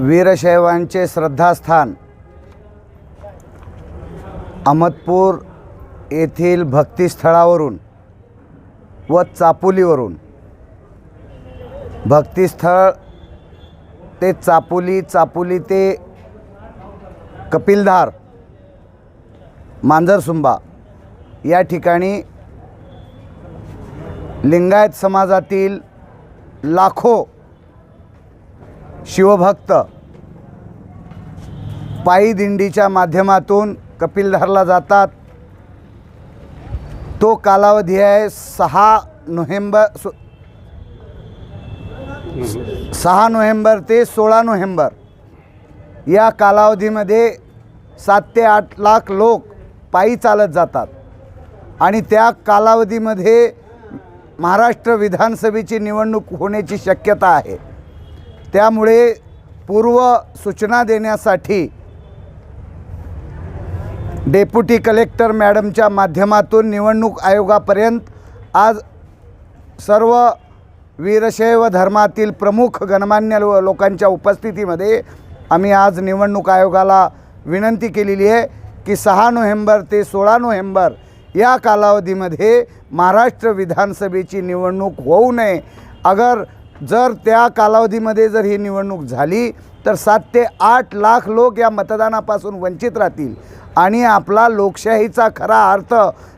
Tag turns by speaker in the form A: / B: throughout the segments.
A: वीरशैवांचे श्रद्धास्थान. अहमदपूर येथील भक्तिस्थळावरून व चापोलीवरून. भक्तिस्थळ ते चापोली चापोली ते कपिलधार मांजरसुंबा या ठिकाणी लिंगायत समाजातील लाखो शिवभक्त पायी दिंडीच्या माध्यमातून कपिलधारला जातात. तो कालावधी आहे सहा नोव्हेंबर सो सहा नोव्हेंबर ते सोळा नोव्हेंबर. या कालावधीमध्ये सात ते आठ लाख लोक पायी चालत जातात. आणि त्या कालावधीमध्ये महाराष्ट्र विधानसभेची निवडणूक होण्याची शक्यता आहे. त्यामुळे पूर्व सूचना देण्यासाठी डेप्युटी कलेक्टर मॅडमच्या माध्यमातून निवडणूक आयोगापर्यंत आज सर्व वीरशैव धर्मातील प्रमुख गणमान्य लो लोकांच्या उपस्थितीमध्ये आम्ही आज निवडणूक आयोगाला विनंती केलेली आहे की सहा नोव्हेंबर ते सोळा नोव्हेंबर या कालावधीमध्ये महाराष्ट्र विधानसभेची निवडणूक होऊ नये. अगर जर त्या कालावधीमध्ये जर ही निवडणूक झाली तर सात ते आठ लाख लोक या मतदानापासून वंचित राहतील. आणि आपला लोकशाहीचा खरा अर्थ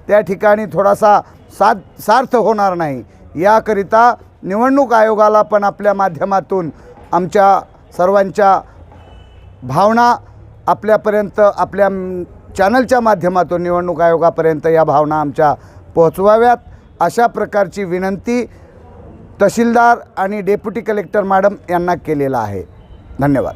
A: त्या ठिकाणी थोडासा साध सार्थ होणार नाही. याकरिता निवडणूक आयोगाला पण आपल्या माध्यमातून आमच्या सर्वांच्या भावना आपल्यापर्यंत आपल्या चॅनलच्या माध्यमातून निवडणूक आयोगापर्यंत या भावना आमच्या पोहोचवाव्यात. अशा प्रकारची विनंती तहसीलदार आणि डेप्युटी कलेक्टर मॅडम यांना केलेला आहे. धन्यवाद.